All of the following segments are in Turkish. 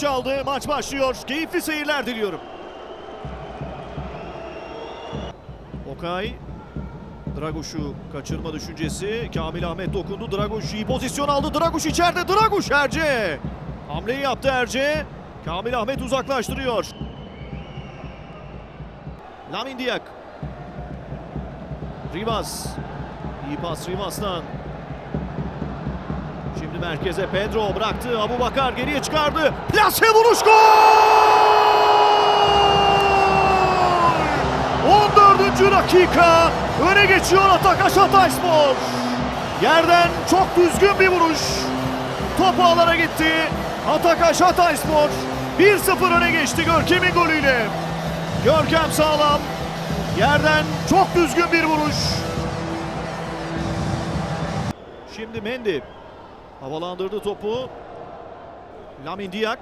çaldı. Maç başlıyor. Keyifli seyirler diliyorum. Okay. Draguş'u kaçırma düşüncesi. Kamil Ahmet dokundu. Draguş iyi pozisyon aldı. Draguş içeride. Draguş Erce. Hamleyi yaptı Erce. Kamil Ahmet uzaklaştırıyor. Lamin Diak. Rivas. İyi pas Rivas'tan. Şimdi merkeze Pedro bıraktı. Abu Bakar geriye çıkardı. Plase vuruş gol! Dakika. Öne geçiyor Atak Hatayspor. Yerden çok düzgün bir vuruş. Top ağlara gitti. Atak Hatayspor 1-0 öne geçti Görkem'in golüyle. Görkem sağlam. Yerden çok düzgün bir vuruş. Şimdi Mendy havalandırdı topu. Lamin Diak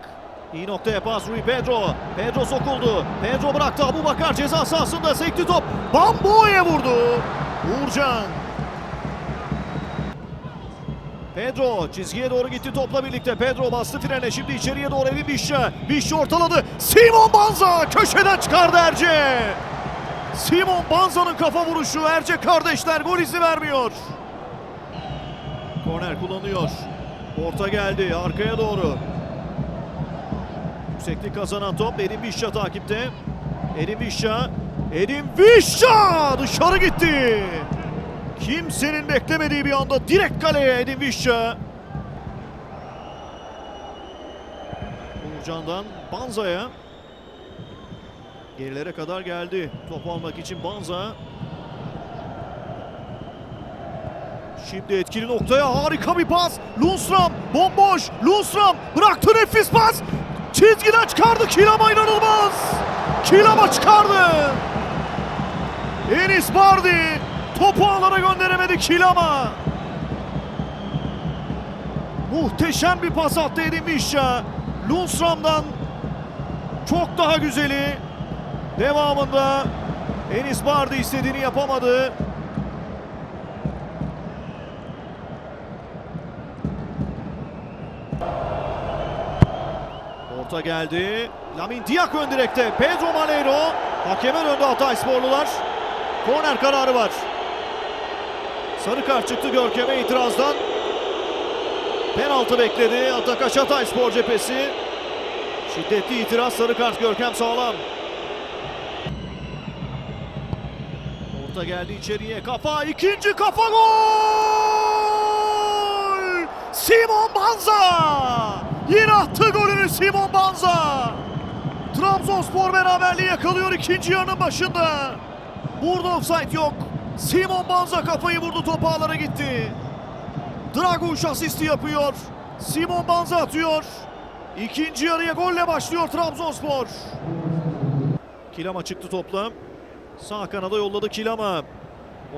iyi noktaya pas Rui Pedro. Pedro sokuldu. Pedro bıraktı. Abu Bakar ceza sahasında sekti top. Bambo'ya vurdu. Uğurcan. Pedro çizgiye doğru gitti topla birlikte. Pedro bastı frene. Şimdi içeriye doğru Evi Bişça. Bişça ortaladı. Simon Banza köşeden çıkardı Erce. Simon Banza'nın kafa vuruşu. Erce kardeşler gol izi vermiyor. Korner kullanıyor. Orta geldi arkaya doğru. Yükseklik kazanan top Edin Vişça takipte. Edin Vişça. Edin Vişça dışarı gitti. Kimsenin beklemediği bir anda direkt kaleye Edin Vişça. Uğurcan'dan Banza'ya. Gerilere kadar geldi. Top almak için Banza. Şimdi etkili noktaya harika bir pas. Lundstram bomboş. Lundstram bıraktı nefis pas. Çizgiden çıkardı Kilama inanılmaz. Kilama çıkardı. Enis Bardi topu ağlara gönderemedi Kilama. Muhteşem bir pas attı Edin Mişa. Lundstram'dan çok daha güzeli. Devamında Enis Bardi istediğini yapamadı. Orta geldi. Lamin Diak ön direkte. Pedro Malheiro. Hakemen önde Hatay sporlular. Korner kararı var. Sarı kart çıktı Görkem'e itirazdan. Penaltı bekledi. Atakaş Hatay spor cephesi. Şiddetli itiraz sarı kart Görkem sağlam. Orta geldi içeriye. Kafa ikinci kafa gol! Simon Banza! Yine attı golünü Simon Banza. Trabzonspor beraberliği yakalıyor ikinci yarının başında. Burada offside yok. Simon Banza kafayı vurdu top ağlara gitti. Draguş asisti yapıyor. Simon Banza atıyor. İkinci yarıya golle başlıyor Trabzonspor. Kilama çıktı topla. Sağ kanada yolladı Kilama.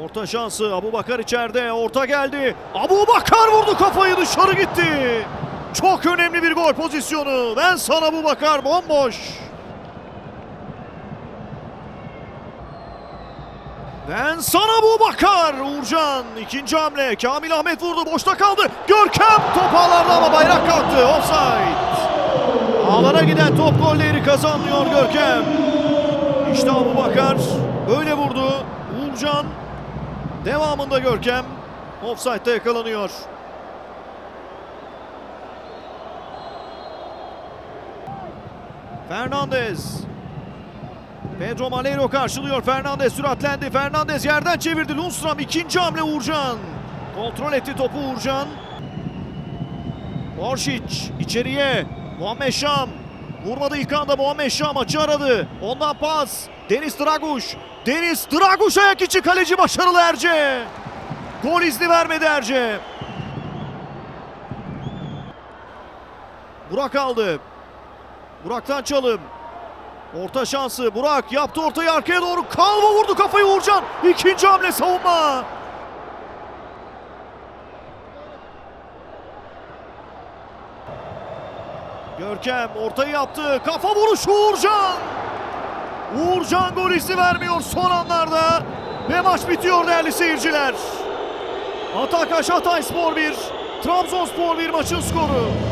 Orta şansı Abu Bakar içeride. Orta geldi. Abu Bakar vurdu kafayı dışarı gitti. Çok önemli bir gol pozisyonu. Ben sana bu bakar bomboş. Ben sana bu bakar Uğurcan. ikinci hamle. Kamil Ahmet vurdu. Boşta kaldı. Görkem top ağlarda ama bayrak kalktı. Offside. Ağlara giden top golleri kazanmıyor Görkem. İşte Abu Bakar öyle vurdu. Uğurcan devamında Görkem offside'da yakalanıyor. Fernandez. Pedro Malheiro karşılıyor. Fernandez süratlendi. Fernandez yerden çevirdi. Lundstram ikinci hamle Uğurcan. Kontrol etti topu Uğurcan. Oršić içeriye. Muhammed Şam. Vurmadı ilk anda Muhammed Şam açı aradı. Ondan pas. Deniz Draguş. Deniz Draguş ayak içi kaleci başarılı Erce. Gol izni vermedi Erce. Burak aldı. Burak'tan çalım. Orta şansı. Burak yaptı ortayı arkaya doğru. Kalva vurdu kafayı Uğurcan. İkinci hamle savunma. Görkem ortayı yaptı. Kafa vuruşu Uğurcan. Uğurcan gol izni vermiyor son anlarda. Ve maç bitiyor değerli seyirciler. Atakaş Hatay Spor 1, Trabzonspor 1 maçın skoru.